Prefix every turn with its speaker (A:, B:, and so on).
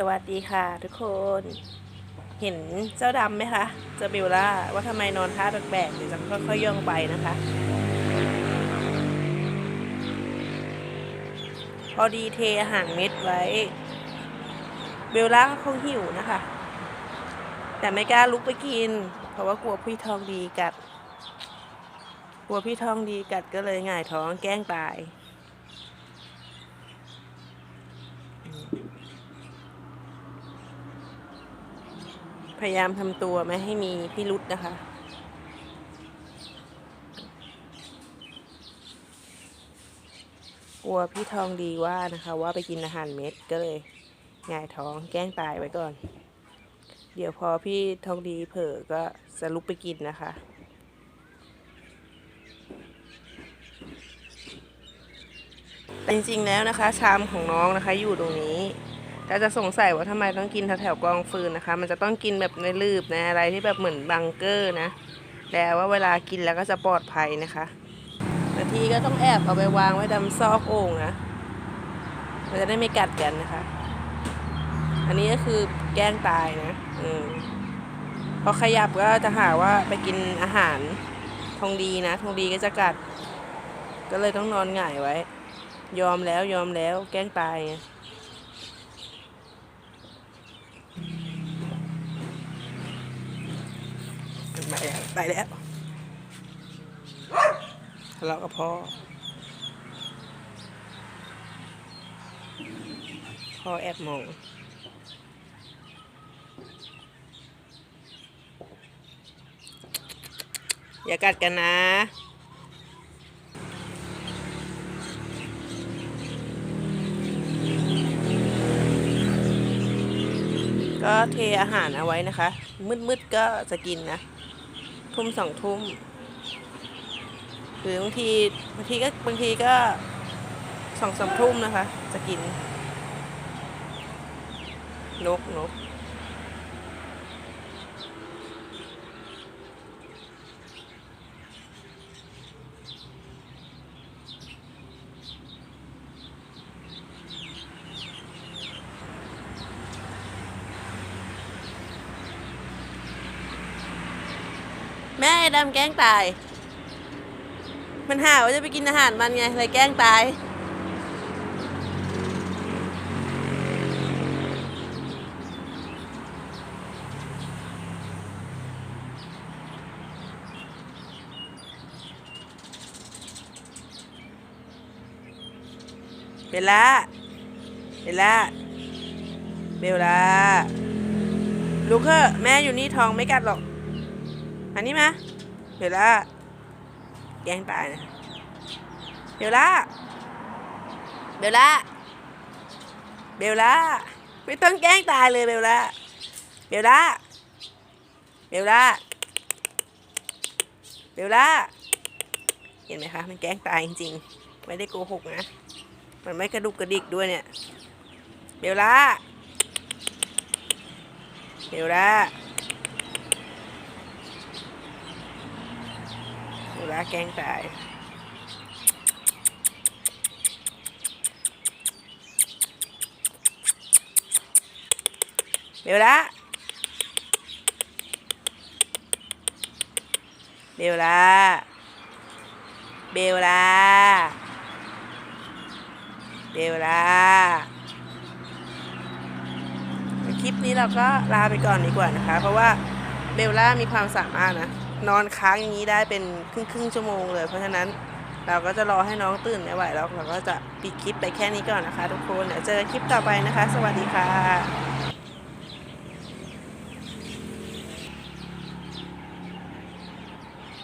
A: สวัสดีค่ะทุกคน เห็นเจ้าดำไหมคะเจ้าบิวล่าว่าทำไมนอนท่าแปลกๆเดี๋ยวจะค่อยๆย่องไปนะคะ พอดีเทอาหารเม็ดไว้เบลล่าก็คงหิวนะคะ แต่ไม่กล้าลุกไปกิน เพราะว่ากลัวพี่ทองดีกัด กลัวพี่ทองดีกัดก็เลยหง่ายท้องแกล้งตาย พยายามทำตัวไม่ให้มีพิรุษนะคะ กลัวพี่ทองดีว่านะคะ ว่าไปกินอาหารเม็ดก็เลยหงายท้องแกล้งตายไว้ก่อน เดี๋ยวพอพี่ทองดีเผลอก็จะลุกไปกินนะคะแต่จริงๆแล้วนะคะ ชามของน้องนะคะอยู่ตรงนี้ แต่จะสงสัยว่าทำไมต้องกินแถวๆกองฟืนนะคะ มันจะต้องกินแบบในลืบนะอะไรที่แบบเหมือนบังเกอร์นะแต่ว่าเวลากินแล้วก็จะปลอดภัยนะคะบางทีก็ต้องแอบเอาไปวางไว้ดำซอกโอ่งนะมันจะได้ไม่กัดกันนะคะ อันนี้ก็คือแกล้งตายนะอืมพอขยับก็จะหาว่าไปกินอาหารทองดีนะทองดีก็จะกัด ก็เลยต้องนอนหงายไว้ ยอมแล้วยอมแล้วแกล้งตายไง ไปแล้วทะเลาะกับพ่อ พ่อแอบมองอย่ากัดกันนะก็เทอาหารเอาไว้นะคะ มืดๆก็จะกินนะ ทุ่มสองทุ่มหรือบางทีบางทีก็บางทีก็สองสามทุ่มนะคะ จะกินนกนก แม่ไอ้ดำแกล้งตาย มันหาว่าจะไปกินอาหารมันไงเลยแกล้งตาย เบลล่า เบลล่า เบลล่า ลูกเถอแม่อยู่นี่ทองไม่กัดหรอก มานี่มาเบลล่าแกล้งตายนะเบลล่าเบลล่าเบลล่าไม่ต้องแกล้งตายเลยเบลล่าเบลล่าเบลล่าเบลล่าเห็นไหมคะ มันแกล้งตายจริงๆ ไม่ได้โกหกนะ มันไม่กระดุกกระดิกด้วยเนี่ย เบลล่าเบลล่า เบ ลล่าแกงตายเบลล่าเบลล่าเบลล่าเบลล่าคลิปนี้เราก็ลาไปก่อนดีกว่านะคะ เพราะว่าเบลล่ามีความสามารถนะ นอนค้างอย่างนี้ได้เป็นครึ่งครึ่งชั่วโมงเลย เพราะฉะนั้นเราก็จะรอให้น้องตื่นไม่ไหวแล้วเราก็จะปิดคลิปไปแค่นี้ก่อนนะคะ ทุกคนเดี๋ยวเจอคลิปต่อไปนะคะ สวัสดีค่ะ